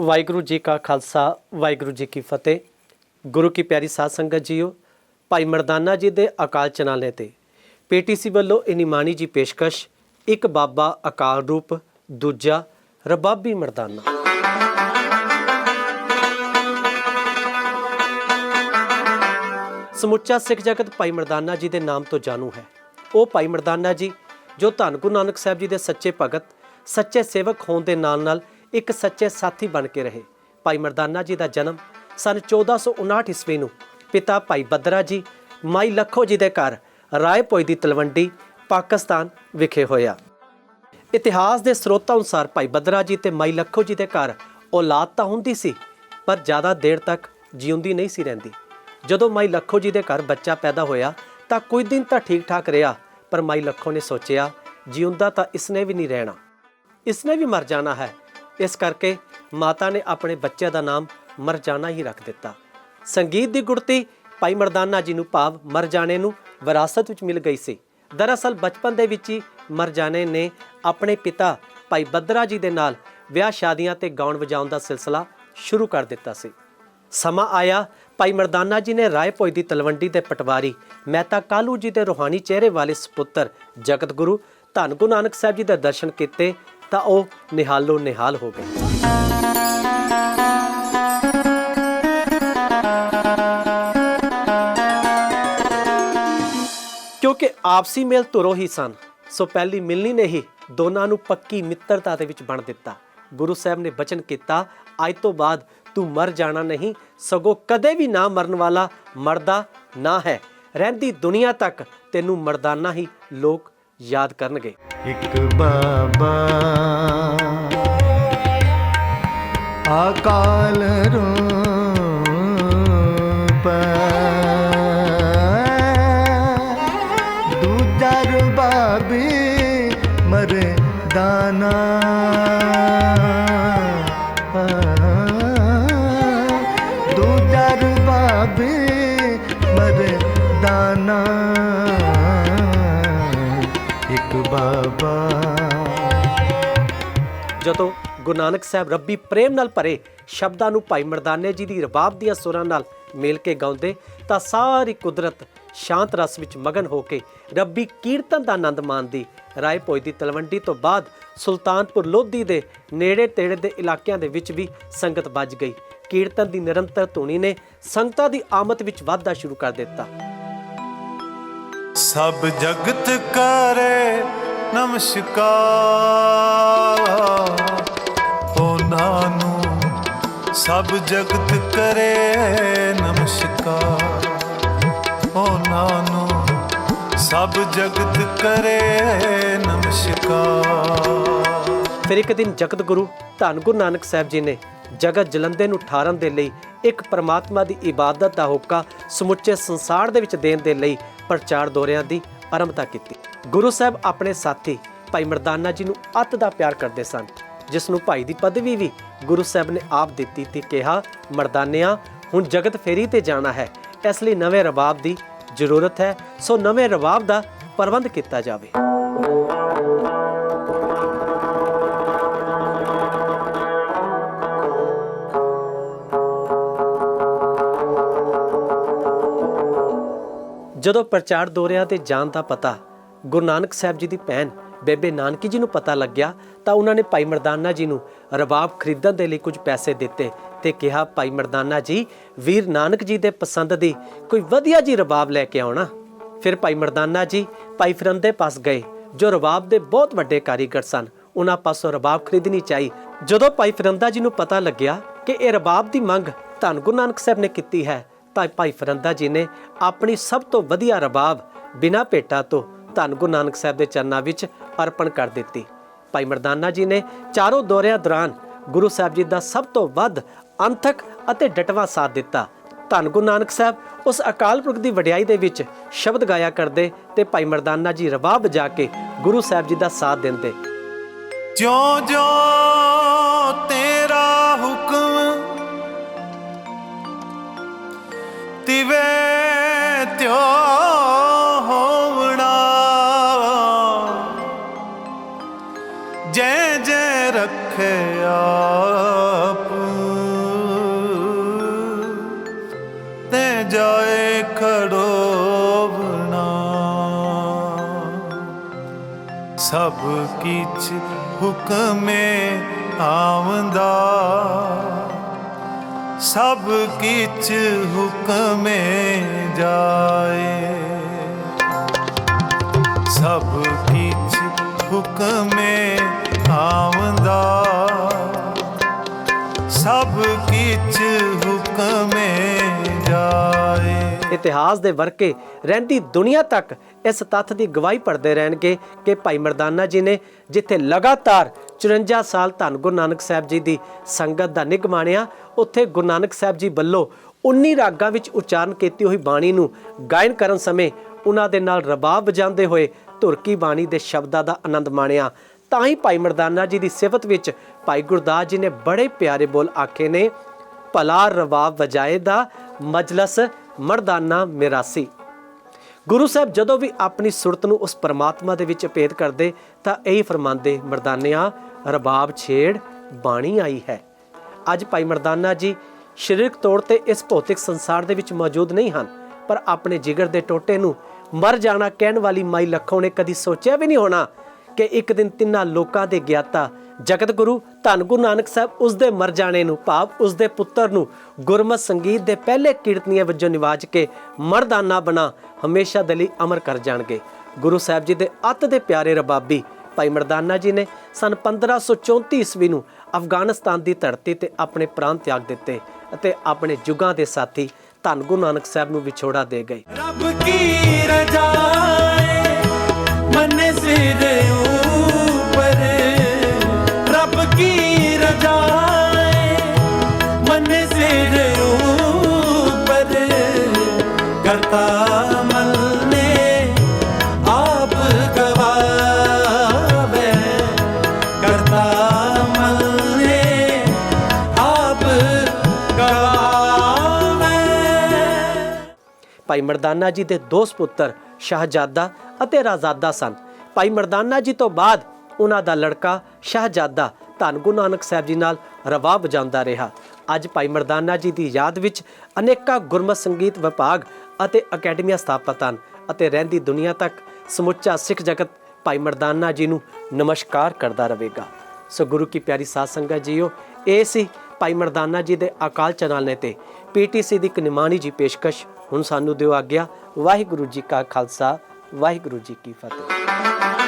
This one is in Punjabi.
ਵਾਹਿਗੁਰੂ ਜੀ ਕਾ ਖਾਲਸਾ, ਵਾਹਿਗੁਰੂ ਜੀ ਕੀ ਫਤਿਹ। ਗੁਰੂ ਕੀ ਪਿਆਰੀ ਸਾਧ ਸੰਗਤ ਜੀਓ, ਭਾਈ ਮਰਦਾਨਾ ਜੀ ਦੇ ਅਕਾਲ ਚਨਾਲੇ ਤੇ ਪੀਟੀਸੀ ਵੱਲੋਂ ਇਨਿਮਾਨੀ ਜੀ ਪੇਸ਼ਕਸ਼, ਇੱਕ ਬਾਬਾ ਅਕਾਲ ਰੂਪ, ਦੂਜਾ ਰਬਾਬੀ ਮਰਦਾਨਾ। ਸਮੁੱਚਾ ਸਿੱਖ ਜਗਤ ਭਾਈ ਮਰਦਾਨਾ ਜੀ ਦੇ ਨਾਮ ਤੋਂ ਜਾਣੂ ਹੈ। ਉਹ ਭਾਈ ਮਰਦਾਨਾ ਜੀ, ਜੋ ਧੰਨ ਗੁਰੂ ਨਾਨਕ ਸਾਹਿਬ ਜੀ ਦੇ ਸੱਚੇ ਭਗਤ, ਸੱਚੇ ਸੇਵਕ ਹੋਣ ਦੇ ਨਾਲ-ਨਾਲ ਇੱਕ ਸੱਚੇ ਸਾਥੀ ਬਣ ਕੇ ਰਹੇ। ਭਾਈ ਮਰਦਾਨਾ ਜੀ ਦਾ ਜਨਮ ਸਨ 1459 ਈਸਵੀ ਨੂੰ ਪਿਤਾ ਭਾਈ ਬੱਦਰਾ ਜੀ, ਮਾਈ ਲੱਖੋ ਜੀ ਦੇ ਘਰ ਰਾਏਪੋਈ ਦੀ ਤਲਵੰਡੀ, ਪਾਕਿਸਤਾਨ ਵਿਖੇ ਹੋਇਆ। ਇਤਿਹਾਸ ਦੇ ਸਰੋਤਾਂ ਅਨੁਸਾਰ ਭਾਈ ਬੱਦਰਾ ਜੀ ਤੇ ਮਾਈ ਲੱਖੋ ਜੀ ਦੇ ਘਰ ਔਲਾਦ ਤਾਂ ਹੁੰਦੀ ਸੀ, ਪਰ ਜ਼ਿਆਦਾ ਦੇਰ ਤੱਕ ਜਿਉਂਦੀ ਨਹੀਂ ਸੀ ਰਹਿੰਦੀ। ਜਦੋਂ ਮਾਈ ਲੱਖੋ ਜੀ ਦੇ ਘਰ ਬੱਚਾ ਪੈਦਾ ਹੋਇਆ ਤਾਂ ਕੁਝ ਦਿਨ ਤਾਂ ਠੀਕ ਠਾਕ ਰਿਹਾ, ਪਰ ਮਾਈ ਲੱਖੋ ਨੇ ਸੋਚਿਆ, ਜਿਉਂਦਾ ਤਾਂ ਇਸਨੇ ਵੀ ਨਹੀਂ ਰਹਿਣਾ। ਇਸਨੇ ਵੀ ਮਰ ਜਾਣਾ ਹੈ ਇਸ ਕਰਕੇ ਮਾਤਾ ਨੇ ਆਪਣੇ ਬੱਚੇ ਦਾ ਨਾਮ ਮਰਜਾਨਾ ਹੀ ਰੱਖ ਦਿੱਤਾ। ਸੰਗੀਤ ਦੀ ਗੁੜਤੀ ਭਾਈ ਮਰਦਾਨਾ ਜੀ ਨੂੰ ਭਾਵ ਮਰਜਾਣੇ ਨੂੰ ਵਿਰਾਸਤ ਵਿੱਚ ਮਿਲ ਗਈ ਸੀ। ਦਰਅਸਲ ਬਚਪਨ ਦੇ ਵਿੱਚ ਹੀ ਮਰਜਾਨੇ ਨੇ ਆਪਣੇ ਪਿਤਾ ਭਾਈ ਬੱਦਰਾ ਜੀ ਦੇ ਨਾਲ ਵਿਆਹ ਸ਼ਾਦੀਆਂ ਤੇ ਗਾਉਣ ਵਜਾਉਣ ਦਾ ਸਿਲਸਿਲਾ ਸ਼ੁਰੂ ਕਰ ਦਿੱਤਾ ਸੀ। ਸਮਾਂ ਆਇਆ ਭਾਈ ਮਰਦਾਨਾ ਜੀ ਨੇ ਰਾਏਪੋਈ ਦੀ ਤਲਵੰਡੀ ਦੇ ਪਟਵਾਰੀ ਮਹਿਤਾ ਕਾਲੂ ਜੀ ਦੇ ਰੋਹਾਨੀ ਚਿਹਰੇ ਵਾਲੇ ਸੁਪੁੱਤਰ ਜਗਤ ਗੁਰੂ ਧੰਨ ਗੁਰੂ ਨਾਨਕ ਸਾਹਿਬ ਜੀ ਦੇ ਦਰਸ਼ਨ ਕੀਤੇ ਤਾਂ ਉਹ ਨਿਹਾਲੋ ਨਿਹਾਲ ਹੋ ਗਏ। ਕਿਉਂਕਿ ਆਪਸੀ ਮੇਲ ਤੁਰੋ ਹੀ ਸਨ, ਸੋ ਪਹਿਲੀ ਮਿਲਣੀ ਨੇ ਹੀ ਦੋਨਾਂ ਨੂੰ ਪੱਕੀ ਮਿੱਤਰਤਾ ਦੇ ਵਿੱਚ ਬਣ ਦਿੱਤਾ। ਗੁਰੂ ਸਾਹਿਬ ਨੇ ਬਚਨ ਕੀਤਾ, ਅੱਜ ਤੋਂ ਬਾਅਦ ਤੂੰ ਮਰ ਜਾਣਾ ਨਹੀਂ, ਸਗੋਂ ਕਦੇ ਵੀ ਨਾ ਮਰਨ ਵਾਲਾ ਮਰਦਾ ਨਾ ਹੈ। ਰਹਿੰਦੀ ਦੁਨੀਆ ਤੱਕ ਤੈਨੂੰ ਮਰਦਾਨਾ ਹੀ ਲੋਕ ਯਾਦ ਕਰਨਗੇ। ਇੱਕ ਬਾਬਾ ਅਕਾਲ ਰੂਪ ਦੂਜਾ ਰਬਾਬੀ ਮਰਦਾਨਾ ਜਦੋਂ ਗੁਰੂ ਨਾਨਕ ਸਾਹਿਬ ਰੱਬੀ ਪ੍ਰੇਮ ਨਾਲ ਭਰੇ ਸ਼ਬਦਾਂ ਨੂੰ ਭਾਈ ਮਰਦਾਨੇ ਜੀ ਦੀ ਰਬਾਬ ਦੀਆਂ ਸੁਰਾਂ ਨਾਲ ਮੇਲ ਕੇ ਗਾਉਂਦੇ, ਤਾਂ ਸਾਰੀ ਕੁਦਰਤ ਸ਼ਾਂਤ ਰਸ ਵਿੱਚ ਮਗਨ ਹੋ ਕੇ ਰੱਬੀ ਕੀਰਤਨ ਦਾ ਆਨੰਦ ਮਾਣਦੀ। ਰਾਏਪੋਈ ਦੀ ਤਲਵੰਡੀ ਤੋਂ ਬਾਅਦ ਸੁਲਤਾਨਪੁਰ ਲੋਧੀ ਦੇ ਨੇੜੇ ਤੇੜੇ ਦੇ ਇਲਾਕਿਆਂ ਦੇ ਵਿੱਚ ਵੀ ਸੰਗਤ ਵੱਜ ਗਈ। ਕੀਰਤਨ ਦੀ ਨਿਰੰਤਰ ਧੁਨੀ ਨੇ ਸੰਗਤਾਂ ਦੀ ਆਮਦ ਵਿੱਚ ਵਾਧਾ ਸ਼ੁਰੂ ਕਰ ਦਿੱਤਾ। ਸਭ ਜਗਤ ਕਰੇ ਨਮਸਕਾਰ। ਉਹਨਾਂ ਨੂੰ ਸਭ ਜਗਤ ਕਰੇ ਨਮਸਕਾਰ। ਉਹਨਾਂ ਨੂੰ ਸਭ ਜਗਤ ਕਰੇ ਨਮਸਕਾਰ। ਫਿਰ ਇੱਕ ਦਿਨ ਜਗਤ ਗੁਰੂ ਧੰਨ ਗੁਰੂ ਨਾਨਕ ਸਾਹਿਬ ਜੀ ਨੇ ਜਗਤ ਜਲੰਦੇ ਨੂੰ ਠਾਰਨ ਦੇ ਲਈ ਇੱਕ ਪਰਮਾਤਮਾ ਦੀ ਇਬਾਦਤ ਦਾ ਹੋਕਾ ਸਮੁੱਚੇ ਸੰਸਾਰ ਦੇ ਵਿੱਚ ਦੇਣ ਦੇ ਲਈ ਪ੍ਰਚਾਰ ਦੌਰਿਆਂ ਦੀ ਆਰੰਭਤਾ ਕੀਤੀ। ਗੁਰੂ ਸਾਹਿਬ ਆਪਣੇ ਸਾਥੀ ਭਾਈ ਮਰਦਾਨਾ ਜੀ ਨੂੰ ਅਤ ਦਾ ਪਿਆਰ ਕਰਦੇ ਸਨ, ਜਿਸ ਨੂੰ ਭਾਈ ਦੀ ਪਦਵੀ ਵੀ ਗੁਰੂ ਸਾਹਿਬ ਨੇ ਆਪ ਦਿੱਤੀ ਤੇ ਕਿਹਾ, ਮਰਦਾਨਿਆਂ, ਹੁਣ ਜਗਤ ਫੇਰੀ ਤੇ ਜਾਣਾ ਹੈ। ਇਸ ਲਈ ਨਵੇਂ ਰਬਾਬ ਦੀ ਜ਼ਰੂਰਤ ਹੈ, ਸੋ ਨਵੇਂ ਰਬਾਬ ਦਾ ਪ੍ਰਬੰਧ ਕੀਤਾ ਜਾਵੇ। ਜਦੋਂ ਪ੍ਰਚਾਰ ਦੌਰਿਆਂ ਤੇ ਜਾਣ ਦਾ ਪਤਾ ਗੁਰੂ ਨਾਨਕ ਸਾਹਿਬ ਜੀ ਦੀ ਭੈਣ ਬੇਬੇ ਨਾਨਕੀ ਜੀ ਨੂੰ ਪਤਾ ਲੱਗਿਆ ਤਾਂ ਉਹਨਾਂ ਨੇ ਭਾਈ ਮਰਦਾਨਾ ਜੀ ਨੂੰ ਰਬਾਬ ਖਰੀਦਣ ਦੇ ਲਈ ਕੁਝ ਪੈਸੇ ਦਿੱਤੇ ਤੇ ਕਿਹਾ, ਭਾਈ ਮਰਦਾਨਾ ਜੀ, ਵੀਰ ਨਾਨਕ ਜੀ ਦੇ ਪਸੰਦ ਦੀ ਕੋਈ ਵਧੀਆ ਜੀ ਰਬਾਬ ਲੈ ਕੇ ਆਉਣਾ। ਫਿਰ ਭਾਈ ਮਰਦਾਨਾ ਜੀ ਭਾਈ ਫਿਰੰਦੇ ਪਾਸ ਗਏ, ਜੋ ਰਬਾਬ ਦੇ ਬਹੁਤ ਵੱਡੇ ਕਾਰੀਗਰ ਸਨ। ਉਹਨਾਂ ਪਾਸੋਂ ਰਬਾਬ ਖਰੀਦਣੀ ਚਾਹੀ। ਜਦੋਂ ਭਾਈ ਫਿਰੰਦਾ ਜੀ ਨੂੰ ਪਤਾ ਲੱਗਿਆ ਕਿ ਇਹ ਰਬਾਬ ਦੀ ਮੰਗ ਧੰਨ ਗੁਰੂ ਨਾਨਕ ਸਾਹਿਬ ਨੇ ਕੀਤੀ ਹੈ ਤਾਂ ਭਾਈ ਫਿਰੰਦਾ ਜੀ ਨੇ ਆਪਣੀ ਸਭ ਤੋਂ ਵਧੀਆ ਰਬਾਬ ਬਿਨਾਂ ਭੇਟਾ ਤੋਂ ਧੰਨ ਗੁਰੂ ਨਾਨਕ ਸਾਹਿਬ ਦੇ ਚਰਨਾਂ ਵਿੱਚ ਅਰਪਣ ਕਰ ਦਿੱਤੀ। ਭਾਈ ਮਰਦਾਨਾ ਜੀ ਨੇ ਚਾਰੋਂ ਦੌਰਿਆਂ ਦੌਰਾਨ ਗੁਰੂ ਸਾਹਿਬ ਜੀ ਦਾ ਸਭ ਤੋਂ ਵੱਧ ਅੰਥਕ ਅਤੇ ਡਟਵਾ ਸਾਥ ਦਿੱਤਾ। ਧੰਨ ਗੁਰੂ ਨਾਨਕ ਸਾਹਿਬ ਉਸ ਅਕਾਲ ਪੁਰਖ ਦੀ ਵਡਿਆਈ ਦੇ ਵਿੱਚ ਸ਼ਬਦ ਗਾਇਆ ਕਰਦੇ ਤੇ ਭਾਈ ਮਰਦਾਨਾ ਜੀ ਰਬਾਬ ਵਜਾ ਕੇ ਗੁਰੂ ਸਾਹਿਬ ਜੀ ਦਾ ਸਾਥ ਦਿੰਦੇ। ਜਿਉਂ ਜਿਉਂ ਜਾਏ ਖੜੋਵਣਾ ਸਭ ਕਿਛ ਹੁਕਮੇ ਆਵੰਦਾ। ਸਭ ਕਿਛ ਹੁਕਮੇ ਜਾਏ। ਸਭ ਕਿਛ ਹੁਕਮੇ ਆਵੰਦਾ। ਸਭ ਕਿਛ ਹੁਕਮੇ ਇਤਿਹਾਸ ਦੇ ਵਰਕੇ ਰਹਿੰਦੀ ਦੁਨੀਆ ਤੱਕ ਇਸ ਤੱਥ ਦੀ ਗਵਾਹੀ ਪੜਦੇ ਰਹਿਣਗੇ ਕਿ ਭਾਈ ਮਰਦਾਨਾ ਜੀ ਨੇ ਜਿੱਥੇ ਲਗਾਤਾਰ 54 ਸਾਲ ਧੰਨ ਗੁਰੂ ਨਾਨਕ ਸਾਹਿਬ ਜੀ ਦੀ ਸੰਗਤ ਦਾ ਨਿਗ ਮਾਣਿਆ, ਉੱਥੇ ਗੁਰੂ ਨਾਨਕ ਸਾਹਿਬ ਜੀ ਵੱਲੋਂ 19 ਰਾਗਾਂ ਵਿੱਚ ਉਚਾਰਨ ਕੀਤੀ ਹੋਈ ਬਾਣੀ ਨੂੰ ਗਾਇਨ ਕਰਨ ਸਮੇਂ ਉਹਨਾਂ ਦੇ ਨਾਲ ਰਬਾਬ ਵਜਾਉਂਦੇ ਹੋਏ ਧੁਰਕੀ ਬਾਣੀ ਦੇ ਸ਼ਬਦਾਂ ਦਾ ਆਨੰਦ ਮਾਣਿਆ। ਤਾਂ ਹੀ ਭਾਈ ਮਰਦਾਨਾ ਜੀ ਦੀ ਸਿਫਤ ਵਿੱਚ ਭਾਈ ਗੁਰਦਾਸ ਜੀ ਨੇ ਬੜੇ ਪਿਆਰੇ ਬੋਲ ਆਖੇ ਨੇ, ਭਲਾ ਰਬਾਬ ਵਜਾਏ ਦਾ ਮਜਲਸ ਮਰਦਾਨਾ ਮਿਰਾਸੀ ਗੁਰੂ ਸਾਹਿਬ ਜਦੋਂ ਵੀ ਆਪਣੀ ਸੁਰਤ ਨੂੰ ਉਸ ਪਰਮਾਤਮਾ ਦੇ ਵਿੱਚ ਭੇਦ ਕਰਦੇ, ਤਾਂ ਇਹੀ ਫਰਮਾਉਂਦੇ, ਮਰਦਾਨਿਆਂ, ਰਬਾਬ ਛੇੜ, ਬਾਣੀ ਆਈ ਹੈ। ਅੱਜ ਭਾਈ ਮਰਦਾਨਾ ਜੀ ਸਰੀਰਕ ਤੌਰ ਤੇ ਇਸ ਭੌਤਿਕ ਸੰਸਾਰ ਦੇ ਵਿੱਚ ਮੌਜੂਦ ਨਹੀਂ ਹਨ, ਪਰ ਆਪਣੇ ਜਿਗਰ ਦੇ ਟੋਟੇ ਨੂੰ ਮਰ ਜਾਣਾ ਕਹਿਣ ਵਾਲੀ ਮਾਈ ਲੱਖੋਂ ਨੇ ਕਦੀ ਸੋਚਿਆ ਵੀ ਨਹੀਂ ਹੋਣਾ ਕਿ ਇੱਕ ਦਿਨ ਤਿੰਨਾਂ ਲੋਕਾਂ ਦੇ ਗਿਆਤਾ ਜਗਤ ਗੁਰੂ ਧੰਨ ਗੁਰੂ ਨਾਨਕ ਸਾਹਿਬ ਉਸ ਦੇ ਮਰ ਜਾਣੇ ਨੂੰ, ਭਾਵ ਉਸ ਦੇ ਪੁੱਤਰ ਨੂੰ ਗੁਰਮਤ ਸੰਗੀਤ ਦੇ ਪਹਿਲੇ ਕੀਰਤਨੀਏ ਵਜੋਂ ਨਿਵਾਜ ਕੇ ਮਰਦਾਨਾ ਬਣਾ ਹਮੇਸ਼ਾ ਦਲੀ ਅਮਰ ਕਰ ਜਾਣਗੇ। ਗੁਰੂ ਸਾਹਿਬ ਜੀ ਦੇ ਅਤ ਦੇ ਪਿਆਰੇ ਰਬਾਬੀ ਭਾਈ ਮਰਦਾਨਾ ਜੀ ਨੇ ਸਨ 1534 ਈਸਵੀ ਨੂੰ ਅਫਗਾਨਿਸਤਾਨ ਦੀ ਧਰਤੀ ਤੇ ਆਪਣੇ ਪ੍ਰਾਣ ਤਿਆਗ ਦਿੱਤੇ ਅਤੇ ਆਪਣੇ ਜੁਗਾਂ ਦੇ ਸਾਥੀ ਧੰਨ ਗੁਰੂ ਨਾਨਕ ਸਾਹਿਬ ਨੂੰ ਵਿਛੋੜਾ ਦੇ ਗਏ। ਰੱਬ ਕੀ ਰਜਾਏ, ਮਨ ਸਿਰ ਰੱਬ ਕੀ ਰਜਾਏ ਮਨ ਸਿਰ ਉਪਰ ਕਰਤਾ ਮਨ ਨੇ ਆਪ ਗਵਾਵੇ ਕਰਤਾ ਮਨ ਨੇ ਆਪ ਭਾਈ ਮਰਦਾਨਾ ਜੀ ਦੇ ਦੋ ਸੁਪੁੱਤਰ ਸ਼ਾਹਜ਼ਾਦਾ ਅਤੇ ਰਾਜ਼ਾਦਾ ਸਨ। ਭਾਈ ਮਰਦਾਨਾ ਜੀ ਤੋਂ ਬਾਅਦ ਉਹਨਾਂ ਦਾ ਲੜਕਾ ਸ਼ahzada ਧੰਨ ਗੁਰੂ ਨਾਨਕ ਸਾਹਿਬ ਜੀ ਨਾਲ ਰਵਾ ਵਜਾਉਂਦਾ ਰਿਹਾ। ਅੱਜ ਭਾਈ ਮਰਦਾਨਾ ਜੀ ਦੀ ਯਾਦ ਵਿੱਚ ਅਨੇਕਾਂ ਗੁਰਮਤ ਸੰਗੀਤ ਵਿਭਾਗ ਅਤੇ ਅਕੈਡਮੀਆਂ ਸਥਾਪਿਤ ਹਨ ਅਤੇ ਰਹਿੰਦੀ ਦੁਨੀਆ ਤੱਕ ਸਮੁੱਚਾ ਸਿੱਖ ਜਗਤ ਭਾਈ ਮਰਦਾਨਾ ਜੀ ਨੂੰ ਨਮਸਕਾਰ ਕਰਦਾ ਰਹੇਗਾ। ਸੋ ਗੁਰੂ ਕੀ ਪਿਆਰੀ ਸਾਧ ਸੰਗਤ ਜੀਓ, ਇਹ ਸੀ ਭਾਈ ਮਰਦਾਨਾ ਜੀ ਦੇ ਅਕਾਲ ਚਨਾਲਨੇ ਤੇ ਪੀਟੀਸੀ ਦੀ ਇੱਕ ਨਿਮਾਣੀ ਜੀ ਪੇਸ਼ਕਸ਼। ਹੁਣ ਸਾਨੂੰ ਦਿਓ ਆਗਿਆ ਵਾਹਿਗੁਰੂ ਜੀ ਕਾ ਖਾਲਸਾ, ਵਾਹਿਗੁਰੂ ਜੀ ਕੀ ਫਤਿਹ।